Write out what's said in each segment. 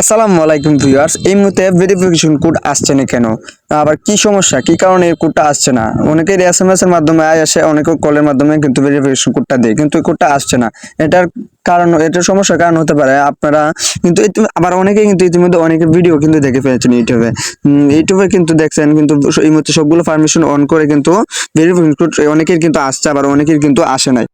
আসসালামু আলাইকুম ভিউয়ার্স, এই মুহূর্তে ভেরিফিকেশন কোড আসছে না কেন? আবার কি সমস্যা? কি কারণে এই কোডটা আসছে না? অনেকের এস এম এস এর মাধ্যমে আয় আসে, অনেকের কলের মাধ্যমে কিন্তু ভেরিফিকেশন কোডটা দেয়, কিন্তু এই কোডটা আসছে না। এটার কারণ, এটার সমস্যার কারণ হতে পারে আপনারা কিন্তু আবার অনেকে কিন্তু ইতিমধ্যে অনেকের ভিডিও কিন্তু দেখে ফেলেছেন ইউটিউবে। ইউটিউবে কিন্তু দেখছেন, কিন্তু এই মুহূর্তে সবগুলো পারমিশন অন করে কিন্তু ভেরিফিকেশন কোড অনেকের কিন্তু আসছে, আবার অনেকের কিন্তু আসে নাই।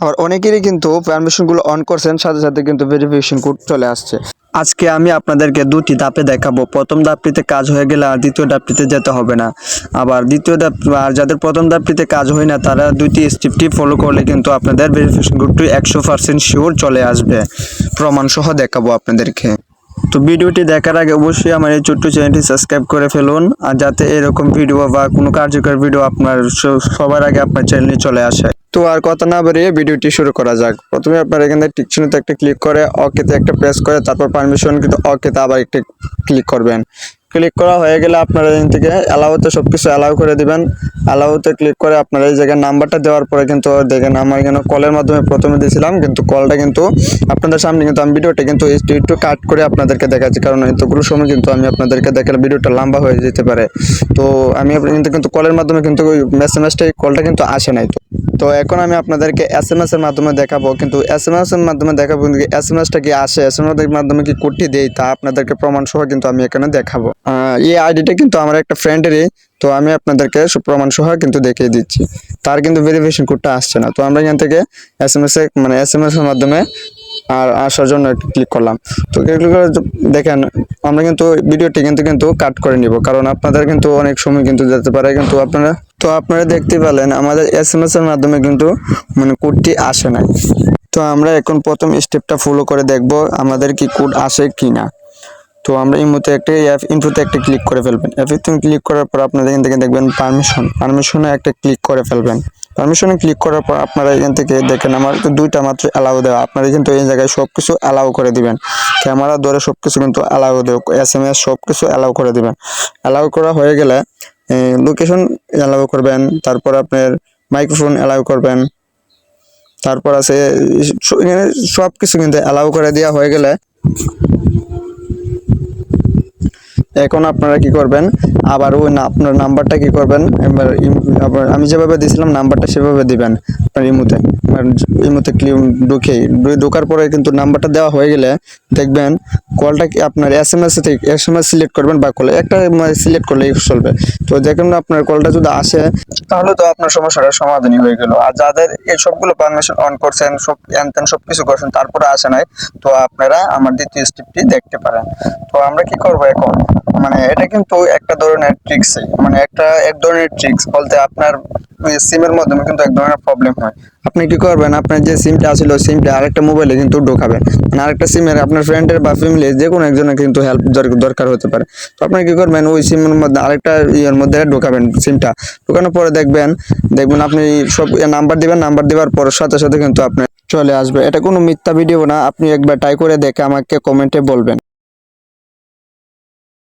আবার অনেকেরই কিন্তু পারমিশনগুলো অন করছেন, সাথে সাথে কিন্তু ভেরিফিকেশন কোড চলে আসছে। আজকে আমি আপনাদেরকে দুটি ধাপে দেখাবো। প্রথম ধাপটিতে কাজ হয়ে গেলে আর দ্বিতীয় ধাপটিতে যেতে হবে না। আবার দ্বিতীয় ধাপ, আর যাদের প্রথম ধাপটিতে কাজ হয় না, তারা দুইটি স্টেপটি ফলো করলে কিন্তু আপনাদের ভেরিফিকেশন গ্রুপটি একশো পার্সেন্ট শিওর চলে আসবে। প্রমাণসহ দেখাবো আপনাদেরকে। তো ভিডিওটি দেখার আগে অবশ্যই আমার এই ছোট্ট চ্যানেলটি সাবস্ক্রাইব করে ফেলুন, আর যাতে এরকম ভিডিও বা কোনো কার্যকর ভিডিও আপনার সবার আগে আপনার চ্যানেলে চলে আসে। তো আর কথা না বেরিয়ে ভিডিওটি শুরু করা যাক। প্রথমে আপনার এখানে টিকশনেতে একটা ক্লিক করে অকেতে একটা প্রেস করে, তারপর পারমিশন কিন্তু অকেতে আবার একটা ক্লিক করবেন। ক্লিক করা হয়ে গেলে আপনারা এখান থেকে অ্যালাউতে সব কিছু অ্যালাউ করে দিবেন। অ্যালাউতে ক্লিক করে আপনারা এই জায়গায় নাম্বারটা দেওয়ার পরে কিন্তু দেখেন আমার এখানে কলের মাধ্যমে প্রথমে দিয়েছিলাম, কিন্তু কলটা কিন্তু আপনাদের সামনে কিন্তু আমি ভিডিওটা কিন্তু একটু একটু কাট করে আপনাদেরকে দেখাচ্ছি, কারণ এতগুলো সময় কিন্তু আমি আপনাদেরকে দেখালে ভিডিওটা লম্বা হয়ে যেতে পারে। তো আমি কিন্তু কিন্তু কলের মাধ্যমে কিন্তু ওই মেসেজটা কলটা কিন্তু আসে নাই। তো তো এখন আমি আপনাদেরকে এস এম এস এর মাধ্যমে দেখাবো, কিন্তু এস এম এস এর মাধ্যমে দেখাবো, কিন্তু এস এম এসটা কি আসে? এস এম এস মাধ্যমে কি কোডটি দেই তা আপনাদেরকে প্রমাণ সহ কিন্তু আমি এখানে দেখাবো। এই আইডিটা কিন্তু আমার একটা ফ্রেন্ডেরই তো আমি আপনাদেরকে প্রমাণ সহ কিন্তু দেখিয়ে দিচ্ছি। তার কিন্তু ভেরিফিকেশন কোডটা আসছে না। তো আমরা এখান থেকে এস এম এস এ মানে এস এম এস এর মাধ্যমে আর আসার জন্য একটু ক্লিক করলাম। তো ক্লিক করে দেখেন, আমরা কিন্তু ভিডিওটি কিন্তু কিন্তু কাট করে নিব। কারণ আপনাদের কিন্তু অনেক সময় কিন্তু যেতে পারে। কিন্তু আপনারা তো আপনারা দেখতে পেলেন, আমাদের এস এম এস এর মাধ্যমে কিন্তু মানে কোডটি আসে নাই। তো আমরা এখন প্রথম স্টেপটা ফলো করে দেখব, আমাদের কি কোড আসে কি না তো আমরা এই মুহূর্তে একটা অ্যাপ ইনফোতে একটা ক্লিক করে ফেলবেন। অ্যাপে ক্লিক করার পর আপনাদের এখান থেকে দেখবেন পারমিশন পারমিশনে একটা ক্লিক করে ফেলবেন। পারমিশনে ক্লিক করার পর আপনারা এখান থেকে দেখেন আমার তো দুইটা মাত্র অ্যালাউ দেওয়া। আপনারা কিন্তু এই জায়গায় সব কিছু অ্যালাউ করে দিবেন। ক্যামেরা ধরে সব কিছু কিন্তু অ্যালাউ দেব এস এম এস সব কিছু অ্যালাউ করে দিবেন। অ্যালাউ করা হয়ে গেলে লোকেশন অ্যালাউ করবেন। তারপর আপনার মাইক্রোফোন অ্যালাউ করবেন। তারপর আছে এখানে সব কিছু কিন্তু অ্যালাউ করে দেওয়া হয়ে গেলে এখন আপনারা কি করবেন? আবার ওই না আপনার নাম্বারটা কি করবেন? এবার আমি যেভাবে দিয়েছিলাম নাম্বারটা সেভাবে দিবেন, আপনার ইমুতে। ইমুতে ক্লিক ঢুকেই ঢু- ঢোকার পরে কিন্তু নাম্বারটা দেওয়া হয়ে গেলে দেখবেন কলটা আপনার এস এম এস থেকে এস এম এস সিলেক্ট করবেন বা কলে, একটা সিলেক্ট করলেই চলবে। তো দেখুন আপনার কলটা যদি আসে, তাহলে তো আপনার সমস্যাটা সমাধানই হয়ে গেল। আর যাদের এই সবগুলো পারমিশন অন করছেন, সব এনতেন, সব কিছু করছেন, তারপরে আসে নাই, তো আপনারা আমার দ্বিতীয় স্টেপটি দেখতে পারেন। তো আমরা কি করব এখন? মানে এটা কিন্তু একটা ধরনের ট্রিক্স মানে একটা, এক ধরনের ট্রিক্স বলতে আপনার সিমের মাধ্যমে কিন্তু এক ধরনের প্রবলেম হয়। আপনি কি করবেন? আপনার যে সিমটা আছিল সিমটা আরেকটা মোবাইলে কিন্তু ঢোকাবেন মানে আরেকটা সিমের আপনার ফ্রেন্ডের বা ফ্যামিলির যে কোনো একজনের কিন্তু হেল্প দরকার হতে পারে। তো আপনি কি করবেন? ওই সিমের মধ্যে আরেকটা ইয়ের মধ্যে ঢোকাবেন সিমটা ঢোকানোর পরে দেখবেন দেখবেন আপনি সব নাম্বার দিবেন নাম্বার দেওয়ার পর সাথে সাথে কিন্তু আপনার চলে আসবে। এটা কোনো মিথ্যা ভিডিও না। আপনি একবার ট্রাই করে দেখে আমাকে কমেন্টে বলবেন।